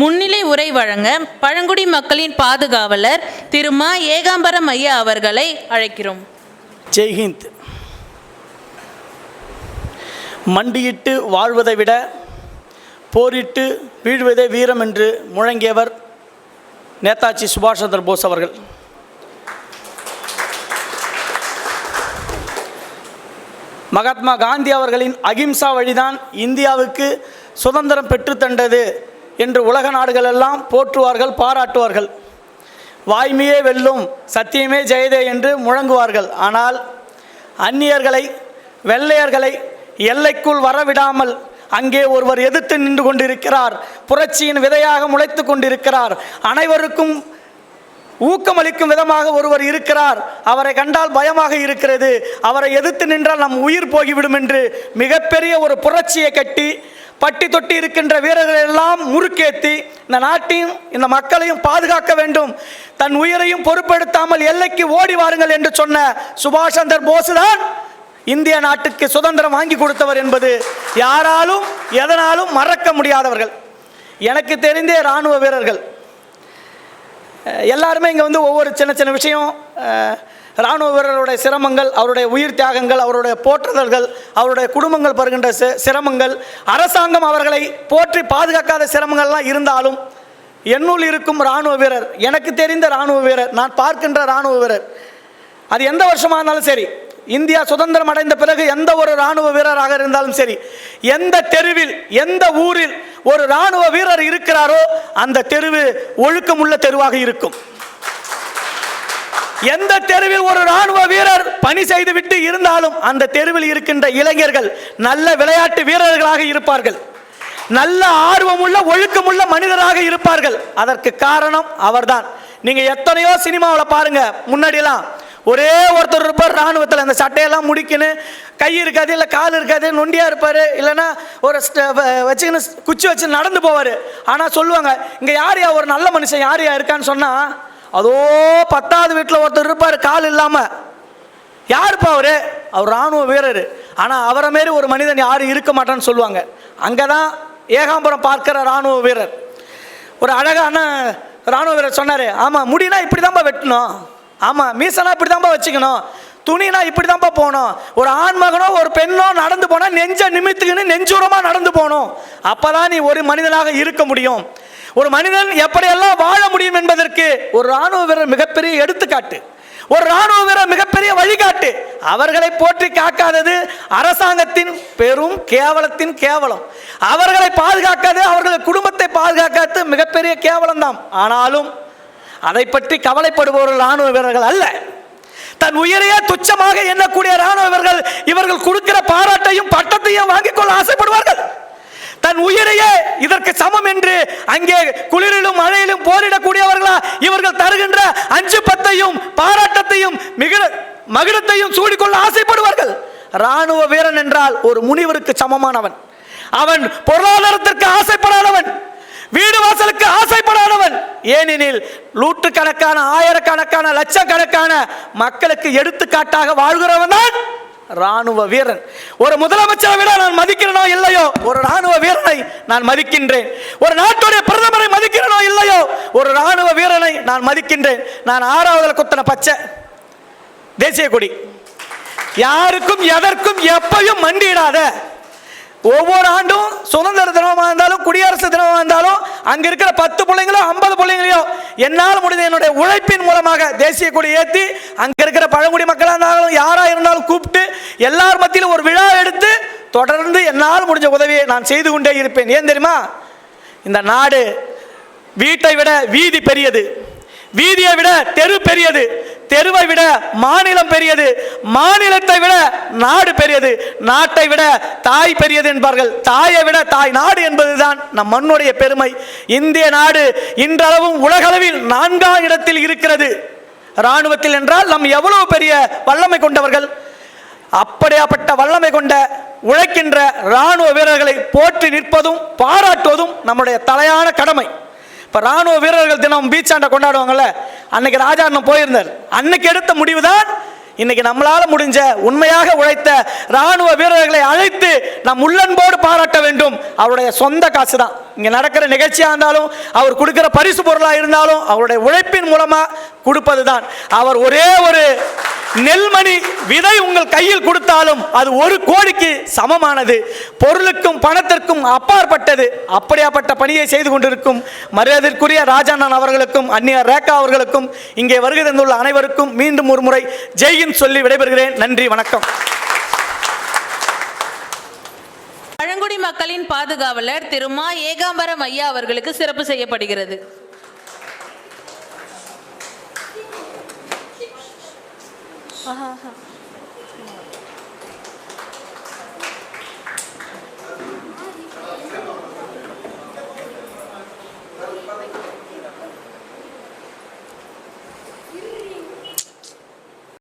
முன்னிலை உரை வழங்க பழங்குடி மக்களின் பாதுகாவலர் திரு மா ஏகாம்பரம் ஐயா அவர்களை அழைக்கிறோம். ஜெய்ஹிந்த் மண்டியிட்டு வாழ்வதை விட போரிட்டு வீழ்வதே வீரம் என்று முழங்கியவர் நேதாஜி சுபாஷ் சந்திர போஸ் அவர்கள். மகாத்மா காந்தி அவர்களின் அகிம்சா வழிதான் இந்தியாவுக்கு சுதந்திரம் பெற்றுத்தந்தது. என்று உலக நாடுகளெல்லாம் போற்றுவார்கள் பாராட்டுவார்கள். வாய்மையே வெல்லும் சத்தியமே ஜெயதே என்று முழங்குவார்கள். ஆனால் அந்நியர்களை வெள்ளையர்களை எல்லைக்குள் வரவிடாமல் அங்கே ஒருவர் எதிர்த்து நின்று கொண்டிருக்கிறார் புரட்சியின் விதையாக முளைத்து கொண்டிருக்கிறார் அனைவருக்கும் ஊக்கமளிக்கும் விதமாக ஒருவர் இருக்கிறார் அவரை கண்டால் பயமாக இருக்கிறது அவரை எதிர்த்து நின்றால் நம் உயிர் போகிவிடும் என்று மிகப்பெரிய ஒரு புரட்சியை கட்டி பட்டி தொட்டி இருக்கின்ற வீரர்கள் எல்லாம் முறுக்கேத்தி இந்த நாட்டையும் இந்த மக்களையும் பாதுகாக்க வேண்டும். தன் உயிரையும் பொறுப்பெடுத்தாமல் எல்லைக்கு ஓடி வாருங்கள் என்று சொன்ன சுபாஷ் சந்தர் போஸ் தான் இந்திய நாட்டுக்கு சுதந்திரம் வாங்கி கொடுத்தவர் என்பது யாராலும் எதனாலும் மறக்க முடியாதவர்கள். எனக்கு தெரிந்தே இராணுவ வீரர்கள். எல்லாருமே இங்கே வந்து ஒவ்வொரு சின்ன சின்ன விஷயம் இராணுவ வீரர்களுடைய சிரமங்கள் அவருடைய உயிர் தியாகங்கள் அவருடைய போற்றுதல்கள் அவருடைய குடும்பங்கள் பருகின்ற சிரமங்கள் அரசாங்கம் அவர்களை போற்றி பாதுகாக்காத சிரமங்கள்லாம் இருந்தாலும் என்னுள் இருக்கும் இராணுவ வீரர் எனக்கு தெரிந்த இராணுவ வீரர் நான் பார்க்கின்ற இராணுவ வீரர் அது எந்த வருஷமாக இருந்தாலும் சரி இந்தியா சுதந்திரம் அடைந்த பிறகு எந்த ஒரு ராணுவ வீரராக இருந்தாலும் சரி எந்த தெருவில் எந்த ஊரில் ஒரு ராணுவ வீரர் இருக்கிறாரோ அந்த தெருவு ஒழுக்கமுள்ள தெருவாக இருக்கும். எந்த தெருவில் ஒரு ராணுவ வீரர் பணி செய்துவிட்டு இருந்தாலும் அந்த தெருவில் இருக்கின்ற இளைஞர்கள் நல்ல விளையாட்டு வீரர்களாக இருப்பார்கள். நல்ல ஆர்வமுள்ள ஒழுக்கமுள்ள மனிதராக இருப்பார்கள். அதற்கு காரணம் அவர்தான். நீங்க எத்தனையோ சினிமாவில் பாருங்க முன்னாடியெல்லாம் ஒரே ஒருத்தர் இருப்பார் ராணுவத்தில் அந்த சட்டையெல்லாம் முடிக்கணும் கை இருக்காது இல்லை கால் இருக்காது நொண்டியாக இருப்பார் இல்லைன்னா ஒரு ஸ்ட- வ- வச்சுக்கின்னு குச்சி வச்சு நடந்து போவார். ஆனால் சொல்லுவாங்க இங்கே யார் யா? ஒரு நல்ல மனுஷன் யார் யா இருக்கான்னு சொன்னால் அதோ பத்தாவது வீட்டில் ஒருத்தர் இருப்பார் கால் இல்லாமல் யாருப்பா அவரு? அவர் ராணுவ வீரர். ஆனால் அவரை மாரி ஒரு மனிதன் யாரும் இருக்க மாட்டான்னு சொல்லுவாங்க. அங்கே தான் ஏகாம்பரம் பார்க்கிற ராணுவ வீரர். ஒரு அழகான ராணுவ வீரர் சொன்னார் ஆமாம் முடினா இப்படி தான்ப்பா வெட்டணும். ஆமாம் மீசனா இப்படி தான்ப்பா வச்சுக்கணும். துணினா இப்படி தான்ப்பா போகணும். ஒரு ஆண் மகனோ ஒரு பெண்ணோ நடந்து போனால் நெஞ்ச நிமித்துக்குன்னு நெஞ்சுரமாக நடந்து போகணும். அப்போ தான் நீ ஒரு மனிதனாக இருக்க முடியும். ஒரு மனிதன் எப்படியெல்லாம் வாழ முடியும் என்பதற்கு ஒரு ராணுவ வீரர் மிகப்பெரிய எடுத்துக்காட்டு. ஒரு ராணுவ வீரர் மிகப்பெரிய வழிகாட்டு. அவர்களை போற்றி காக்காதது அரசாங்கத்தின் பெரும் கேவலத்தின் கேவலம். அவர்களை பாதுகாக்காது அவர்கள் குடும்பத்தை பாதுகாக்காது மிகப்பெரிய கேவலம் தான் ஆனாலும் அதை பற்றி கவலைப்படுபவர்கள் ராணுவ வீரர்கள் அல்ல. தன் உயிரையே துச்சமாக எண்ணக்கூடிய ராணுவ வீரர்கள் இவர்கள் கொடுக்கிற பாராட்டையும் பட்டத்தையும் வாங்கிக் கொள்ள ஆசைப்படுவார்கள். தன் உயிரையே இதற்கு சமம் என்று அங்கே குளிரிலும் மழையிலும் போரிடக்கூடியவர்களா இவர்கள் தருகின்ற அஞ்சு பத்தையும் பாராட்டத்தையும் மிக மகிழத்தையும் சூடிக்கொள்ள ஆசைப்படுவார்கள். ராணுவ வீரன் என்றால் ஒரு முனிவருக்கு சமமானவன். அவன் பொருளாதாரத்திற்கு ஆசைப்படாதவன். வீடு வாசலுக்கு ஆசைப்படாதவன். ஏனெனில் நூற்றுக்கணக்கான ஆயிரக்கணக்கான லட்சக்கணக்கான மக்களுக்கு எடுத்துக்காட்டாக வாழ்கிறவன் தான் ராணுவ வீரன். ஒரு முதலமைச்சரை விட நான் மதிக்கிறனோ இல்லையோ? ஒரு ராணுவ வீரனை நான் மதிக்கின்றேன். ஒரு நாட்டுடைய பிரதமரை மதிக்கிறனோ இல்லையோ? ஒரு ராணுவ வீரனை நான் மதிக்கின்றேன். நான் ஆறாவதுல குத்தன பச்சை. தேசிய கொடி. யாருக்கும் எதற்கும் எப்பையும் மண்டியிடாத. ஒவ்வொரு ஆண்டும் சுதந்திர தினமாக இருந்தாலும் குடியரசு தினமாக இருந்தாலும் அங்கே இருக்கிற பத்து பிள்ளைங்களோ ஐம்பது பிள்ளைங்களையோ என்னால் முடிந்த என்னுடைய உழைப்பின் மூலமாக தேசிய கொடி ஏற்றி அங்கே இருக்கிற பழங்குடி மக்களாக இருந்தாலும் யாராக இருந்தாலும் கூப்பிட்டு எல்லார் மத்தியிலும் ஒரு விழா எடுத்து தொடர்ந்து என்னால் முடிஞ்ச உதவியை நான் செய்து கொண்டே இருப்பேன். ஏன் தெரியுமா? இந்த நாடு வீட்டை விட வீதி பெரியது. வீதியை விட தெரு பெரியது. தெருவை விட மாநிலம் பெரியது. மாநிலத்தை விட நாடு பெரியது. நாட்டை விட தாய் பெரியது என்பார்கள். தாயை விட தாய் நாடு என்பதுதான் நம் மண்ணுடைய பெருமை. இந்திய நாடு இன்றளவும் உலகளவில் நான்காம் இடத்தில் இருக்கிறது. இராணுவத்தில் என்றால் நம் எவ்வளவு பெரிய வல்லமை கொண்டவர்கள். அப்படியாப்பட்ட வல்லமை கொண்ட உழைக்கின்ற இராணுவ வீரர்களை போற்றி நிற்பதும் பாராட்டுவதும் நம்முடைய தலையான கடமை. இப்போ ராணுவ வீரர்கள் தினம் பீச்சாண்டை கொண்டாடுவாங்கள்ல அன்னைக்கு ராஜா அண்ணன் போயிருந்தார். அன்னைக்கு எடுத்த முடிவு தான் இன்னைக்கு நம்மளால முடிஞ்ச உண்மையாக உழைத்த ராணுவ வீரர்களை அழைத்து நம் உள்ளன்போடு பாராட்ட வேண்டும். அவருடைய சொந்த காசு தான் இங்கே நடக்கிற நிகழ்ச்சியாக இருந்தாலும் அவர் கொடுக்குற பரிசு பொருளாக இருந்தாலும் அவருடைய உழைப்பின் மூலமாக கொடுப்பது தான் அவர் ஒரே ஒரு நெல்மணி விதை உங்கள் கையில் கொடுத்தாலும் அது ஒரு கோடிக்கு சமமானது. பொருளுக்கும் பணத்திற்கும் அப்பாற்பட்டது. அப்படியாப்பட்ட பணியை செய்து கொண்டிருக்கும் மரியாதைக்குரிய ராஜாண்ணன் அவர்களுக்கும் அந்நியர் ரேகா அவர்களுக்கும் இங்கே வருகை தந்துள்ள அனைவருக்கும் மீண்டும் ஒரு முறை ஜெயின் சொல்லி விடைபெறுகிறேன். நன்றி வணக்கம். பழங்குடி மக்களின் பாதுகாவலர் திரு மா ஏகாம்பரம் ஐயா அவர்களுக்கு சிறப்பு செய்யப்படுகிறது. 好好好